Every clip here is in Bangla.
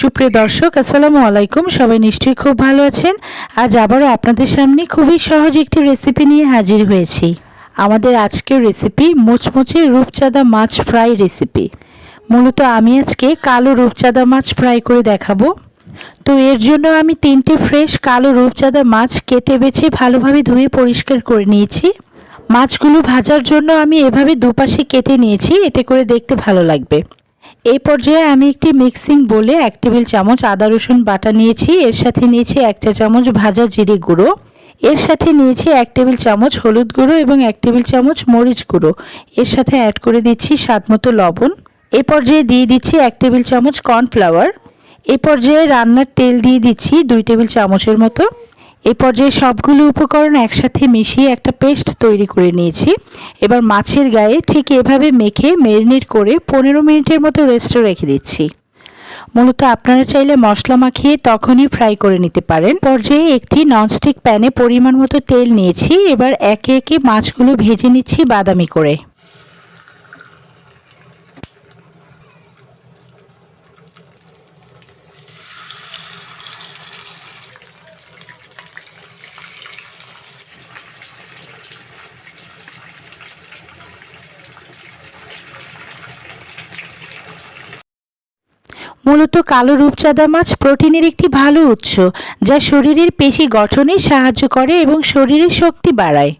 সুপ্রিয় দর্শক, আসসালামু আলাইকুম। সবাই নিশ্চয়ই খুব ভালো আছেন। আজ আবারও আপনাদের সামনে খুবই সহজ একটি রেসিপি নিয়ে হাজির হয়েছি। আমাদের আজকের রেসিপি মুচমুচে রূপচাঁদা মাছ ফ্রাই রেসিপি মূলত আমি আজকে কালো রূপচাঁদা মাছ ফ্রাই করে দেখাবো। তো এর জন্য আমি তিনটে ফ্রেশ কালো রূপচাঁদা মাছ কেটে বেছে ভালোভাবে ধুয়ে পরিষ্কার করে নিয়েছি। মাছগুলো ভাজার জন্য আমি এভাবে দুপাশে কেটে নিয়েছি, এতে করে দেখতে ভালো লাগবে। এই পর্যায়ে আমি একটি মিক্সিং বলে এক টেবিল চামচ আদা রসুন বাটা নিয়েছি, এর সাথে নিয়েছি এক চা চামচ ভাজা জিরে গুঁড়ো। এর সাথে নিয়েছি এক টেবিল চামচ হলুদ গুঁড়ো এবং এক টেবিল চামচ মরিচ গুঁড়ো। এর সাথে অ্যাড করে দিচ্ছি স্বাদ মতো লবণ। এই পর্যায়ে দিয়ে দিচ্ছি এক টেবিল চামচ কর্নফ্লাওয়ার। এ পর্যায়ে রান্নার তেল দিয়ে দিচ্ছি দুই টেবিল চামচের মতো। এ পর্যায়ে সবগুলো উপকরণ একসাথে মিশিয়ে একটা পেস্ট তৈরি করে নিয়েছি। এবার মাছের গায়ে ঠিক এভাবে মেখে ম্যারিনেট করে পনেরো মিনিটের মতো রেস্টে রেখে দিচ্ছি। মূলত আপনারা চাইলে মশলা মাখিয়ে তখনই ফ্রাই করে নিতে পারেন। পর্যায়ে একটি ননস্টিক প্যানে পরিমাণ মতো তেল নিয়েছি। এবার একে একে মাছগুলো ভেজে নিচ্ছি বাদামি করে। মূলত কালো রূপচাঁদা মাছ প্রোটিনের একটি ভালো উৎস, যা শরীরের পেশি গঠনে সাহায্য করে এবং শরীরের শক্তি বাড়ায়।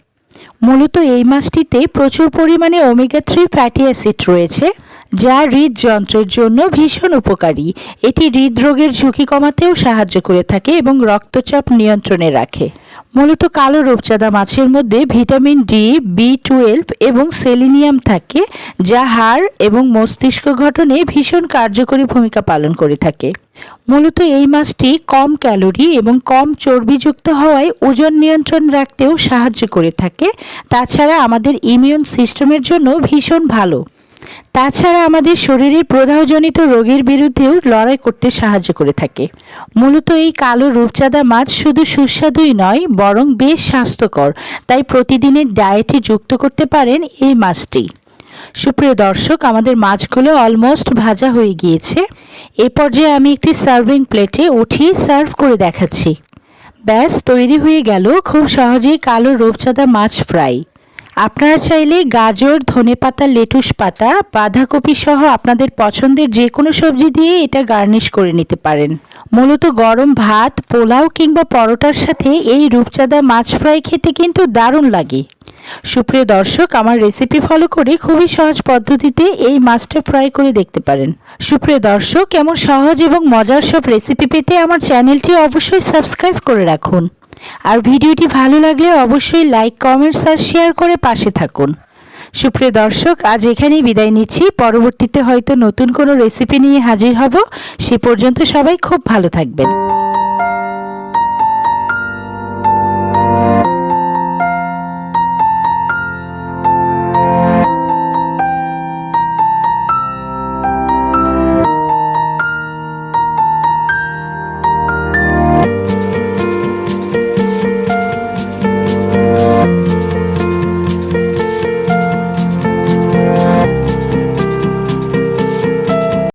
মূলত এই মাছটিতে প্রচুর পরিমাণে ওমেগা থ্রি ফ্যাটি অ্যাসিড রয়েছে যা হৃদযন্ত্রের জন্য ভীষণ উপকারী। এটি হৃদরোগের ঝুঁকি কমাতেও সাহায্য করে থাকে এবং রক্তচাপ নিয়ন্ত্রণে রাখে। মূলত কালো রূপচাঁদা মাছের মধ্যে ভিটামিন ডি, বি টুয়েলভ এবং সেলিনিয়াম থাকে, যা হাড় এবং মস্তিষ্ক গঠনে ভীষণ কার্যকরী ভূমিকা পালন করে থাকে। মূলত এই মাছটি কম ক্যালোরি এবং কম চর্বিযুক্ত হওয়ায় ওজন নিয়ন্ত্রণ রাখতেও সাহায্য করে থাকে। তাছাড়া আমাদের ইমিউন সিস্টেমের জন্য ভীষণ ভালো। তাছাড়া আমাদের শরীরে প্রদাহজনিত রোগের বিরুদ্ধেও লড়াই করতে সাহায্য করে থাকে। মূলত এই কালো রূপচাঁদা মাছ শুধু সুস্বাদুই নয়, বরং বেশ স্বাস্থ্যকর। তাই প্রতিদিনের ডায়েটে যুক্ত করতে পারেন এই মাছটি। সুপ্রিয় দর্শক, আমাদের মাছগুলো অলমোস্ট ভাজা হয়ে গিয়েছে। এ পর্যায়ে আমি একটি সার্ভিং প্লেটে উঠিয়ে সার্ভ করে দেখাচ্ছি। ব্যাস, তৈরি হয়ে গেল খুব সহজেই কালো রূপচাঁদা মাছ ফ্রাই। আপনারা চাইলে গাজর, ধনেপাতা, লেটুস পাতা, বাঁধাকপি সহ আপনাদের পছন্দের যে কোনো সবজি দিয়ে এটা গার্নিশ করে নিতে পারেন। মূলত গরম ভাত, পোলাও কিংবা পরোটার সাথে এই রূপচাঁদা মাছ ফ্রাই খেতে কিন্তু দারুণ লাগে। সুপ্রিয় দর্শক, আমার রেসিপি ফলো করে খুবই সহজ পদ্ধতিতে এই মাছটা ফ্রাই করে দেখতে পারেন। সুপ্রিয় দর্শক, এমন সহজ এবং মজার সব রেসিপি পেতে আমার চ্যানেলটি অবশ্যই সাবস্ক্রাইব করে রাখুন। আর ভিডিওটি ভালো লাগলে অবশ্যই লাইক, কমেন্টস আর শেয়ার করে পাশে থাকুন। সুপ্রিয় দর্শক, আজ এখানেই বিদায় নিচ্ছি। পরবর্তীতে হয়তো নতুন কোনো রেসিপি নিয়ে হাজির হব। সে পর্যন্ত সবাই খুব ভালো থাকবেন।